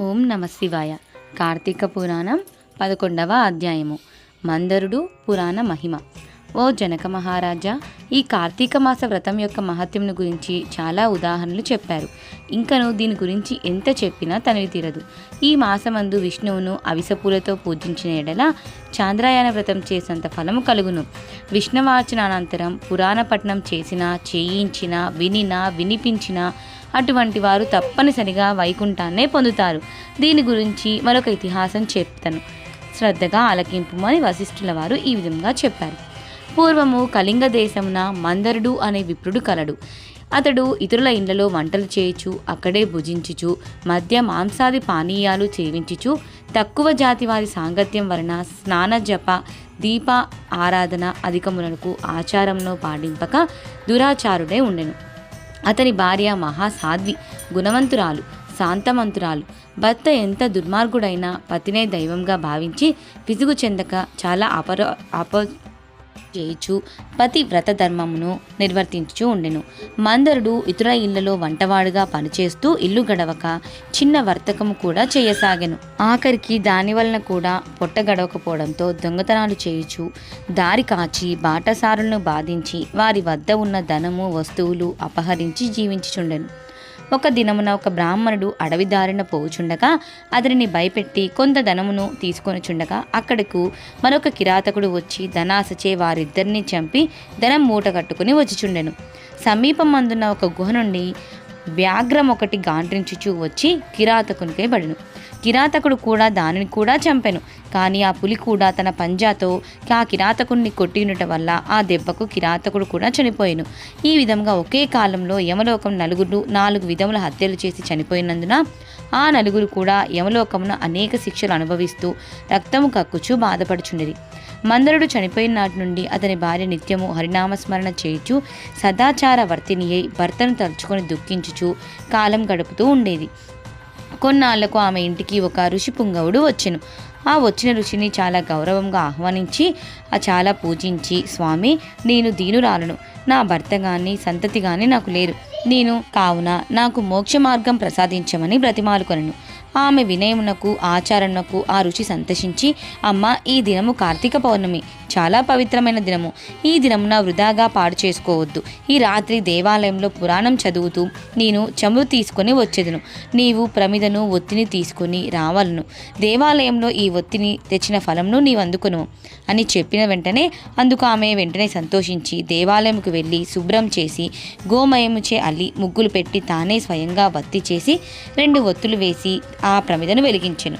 ఓం నమ శివాయ. కార్తీక పురాణం పదకొండవ అధ్యాయము. మందరుడు పురాణ మహిమ. ఓ జనక మహారాజా ఈ కార్తీక మాస వ్రతం యొక్క మహత్యంను గురించి చాలా ఉదాహరణలు చెప్పారు. ఇంకను దీని గురించి ఎంత చెప్పినా తనవి తీరదు. ఈ మాసమందు విష్ణువును అవిసపూలతో పూజించిన ఎడల చాంద్రాయణ వ్రతం చేసినంత ఫలము కలుగును. విష్ణవార్చనానంతరం పురాణ పఠనం చేసినా చేయించినా వినినా వినిపించినా అటువంటి వారు తప్పనిసరిగా వైకుంఠాన్నే పొందుతారు. దీని గురించి మరొక ఇతిహాసం చెప్తాను. శ్రద్ధగా ఆలకింపుమని వశిష్ఠుల వారు ఈ విధంగా చెప్పారు. పూర్వము కళింగ దేశమున మందరుడు అనే విప్రుడు కలడు. అతడు ఇతరుల ఇండ్లలో వంటలు చేయుచు అక్కడే భుజించుచు మద్య మాంసాది పానీయాలు సేవించుచు తక్కువ జాతి వారి సాంగత్యం వలన స్నాన జప దీప ఆరాధన అధికములకు ఆచారంలో పాటింపక దురాచారుడే ఉండెను. అతని భార్య మహాసాధ్వి గుణవంతురాలు శాంతమంతురాలు. భర్త ఎంత దుర్మార్గుడైనా పతినే దైవంగా భావించి విసుగు చెందక చాలా అపర అప చేయుచు పతి వ్రత ధర్మమును నిర్వర్తించు ఉండెను. మందరుడు ఇతర ఇళ్ళలో వంటవాడుగా పనిచేస్తూ ఇల్లు గడవక చిన్న వర్తకము కూడా చేయసాగెను. ఆఖరికి దాని వలన కూడా పొట్ట గడవకపోవడంతో దొంగతనాలు చేయుచు దారి కాచి బాటసారులను బాధించి వారి వద్ద ఉన్న ధనము వస్తువులు అపహరించి జీవించుచుండెను. ఒక దినమున ఒక బ్రాహ్మణుడు అడవి దారిన పోవుచుండగా అతనిని భయపెట్టి కొంత ధనమును తీసుకొని చుండగా అక్కడకు మరొక కిరాతకుడు వచ్చి ధనాశచే వారిద్దరిని చంపి ధనం మూట కట్టుకుని వచ్చిచుండెను. సమీపం అందున్న ఒక గుహ నుండి వ్యాఘ్రం ఒకటి గాండ్రించుచూ వచ్చి కిరాతకునికై పడెను కిరాతకుడు కూడా దానిని కూడా చంపెను. కానీ ఆ పులి కూడా తన పంజాతో ఆ కిరాతకుడిని కొట్టినట వల్ల ఆ దెబ్బకు కిరాతకుడు కూడా చనిపోయాను. ఈ విధంగా ఒకే కాలంలో యమలోకం నలుగురు నాలుగు విధముల హత్యలు చేసి చనిపోయినందున ఆ నలుగురు కూడా యమలోకమున అనేక శిక్షలు అనుభవిస్తూ రక్తము కక్కుచూ బాధపడుచుండేది మందరుడు చనిపోయిన నాటి నుండి అతని భార్య నిత్యము హరినామస్మరణ చేయుచు సదాచార వర్తిని అయి భర్తను తలుచుకొని దుఃఖించుచు కాలం గడుపుతూ ఉండేది. కొన్నాళ్ళకు ఆమె ఇంటికి ఒక ఋషి పుంగవుడు వచ్చెను. ఆ వచ్చిన ఋషిని చాలా గౌరవంగా ఆహ్వానించి ఆ చాలా పూజించి స్వామి నేను దీనురాలను. నా భర్త గాని సంతతి గాని నాకు లేరు. నేను కావున నాకు మోక్ష మార్గం ప్రసాదించమని బ్రతిమాలుకొనను. ఆమె వినయమునకు ఆచారణకు ఆ రుచి సంతోషించి అమ్మ ఈ దినము కార్తీక పౌర్ణమి. చాలా పవిత్రమైన దినము. ఈ దినమున వృధాగా పాడు చేసుకోవద్దు. ఈ రాత్రి దేవాలయంలో పురాణం చదువుతూ నేను చమురు తీసుకొని వచ్చేదను. నీవు ప్రమిదను ఒత్తిని తీసుకొని రావాలను. దేవాలయంలో ఈ ఒత్తిని తెచ్చిన ఫలంను నీవు అందుకును. అని చెప్పిన వెంటనే అందుకు ఆమె వెంటనే సంతోషించి దేవాలయంకు వెళ్ళి శుభ్రం చేసి గోమయముచే అల్లి ముగ్గులు పెట్టి తానే స్వయంగా వత్తి చేసి రెండు ఒత్తులు వేసి ఆ ప్రమిదను వెలిగించెను.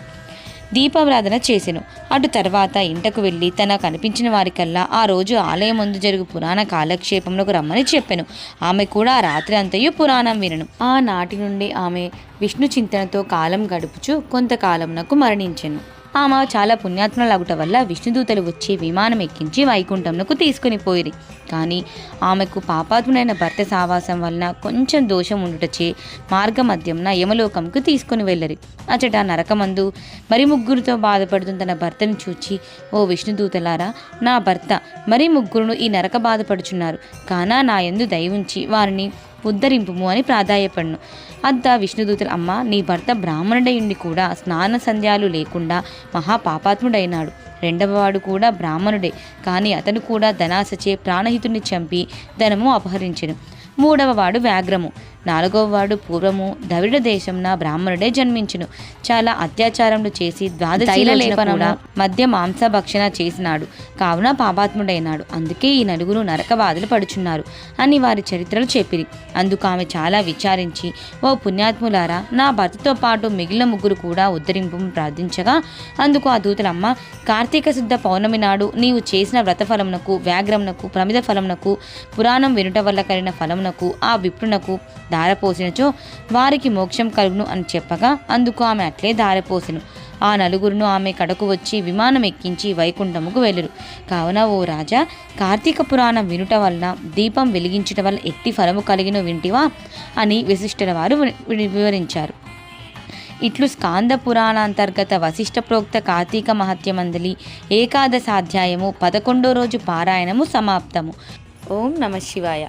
దీపారాధన చేసెను. అటు తర్వాత ఇంటకు వెళ్ళి తన కనిపించిన వారికల్లా ఆ రోజు ఆలయం ముందు జరుగు పురాణ కాలక్షేపంలోకి రమ్మని చెప్పెను. ఆమె కూడా రాత్రి అంతయు పురాణం వినను. ఆనాటి నుండి ఆమె విష్ణు చింతనతో కాలం గడుపుచు కొంతకాలంనకు మరణించెను. ఆమె చాలా పుణ్యాత్మలాగుట వల్ల విష్ణుదూతలు వచ్చి విమానం ఎక్కించి వైకుంఠంలోకి తీసుకుని పోయిరి. కానీ ఆమెకు పాపాత్ముడైన భర్త సావాసం వలన కొంచెం దోషం ఉండుటచే మార్గమధ్యంన యమలోకంకు తీసుకుని వెళ్ళరి. అచట నరకమందు మరి ముగ్గురితో బాధపడుతున్న తన భర్తను చూచి ఓ విష్ణుదూతలారా నా భర్త మరి ముగ్గురును ఈ నరక బాధపడుచున్నారు. కానా నా ఎందు దయవుంచి వారిని ఉద్ధరింపుము అని ప్రాధాయపడును. అద్ద విష్ణుదూతులు అమ్మ నీ భర్త బ్రాహ్మణుడయుండి కూడా స్నాన సంధ్యాలు లేకుండా మహాపాపాత్ముడైనాడు. రెండవవాడు కూడా బ్రాహ్మణుడే కానీ అతను కూడా ధనాశచే ప్రాణహితుని చంపి ధనము అపహరించెను. మూడవవాడు వ్యాఘ్రము. నాలుగవవాడు పూర్వము ద్రవిడ దేశంన బ్రాహ్మణుడే జన్మించును. చాలా అత్యాచారములు చేసి ద్వాదశీల మధ్య మాంసభక్షణ చేసినాడు. కావున పాపాత్ముడైనాడు. అందుకే ఈ నలుగురు నరక బాధలు పడుచున్నారు అని వారి చరిత్రలు చెప్పిరి. అందుకు ఆమె చాలా విచారించి ఓ పుణ్యాత్ములారా నా భర్తతో పాటు మిగిలిన ముగ్గురు కూడా ఉద్ధరింపు ప్రార్థించగా అందుకు ఆ దూతలమ్మ కార్తీక శుద్ధ పౌర్ణమి నాడు నీవు చేసిన వ్రత ఫలమునకు వ్యాఘ్రమునకు ప్రమిద ఫలమునకు పురాణం వినుట వల్ల కలిగిన ఫలమునకు ఆ విప్రునకు దారపోసినచో వారికి మోక్షం కలుగును అని చెప్పగా అందుకు ఆమె అట్లే దారపోసిను ఆ నలుగురును ఆమె కడకు వచ్చి విమానం ఎక్కించి వైకుంఠముకు వెళ్ళరు. కావున ఓ రాజా కార్తీక పురాణం వినుట వలన దీపం వెలిగించటం వల్ల ఎట్టి ఫలము కలిగిన వింటివా? అని వశిష్ఠుల వారు వివరించారు. ఇట్లు స్కాంద పురాణాంతర్గత వశిష్ఠ ప్రోక్త కార్తీక మహత్యమందలి ఏకాదశాధ్యాయము పదకొండో రోజు పారాయణము సమాప్తము. ఓం నమ శివాయ.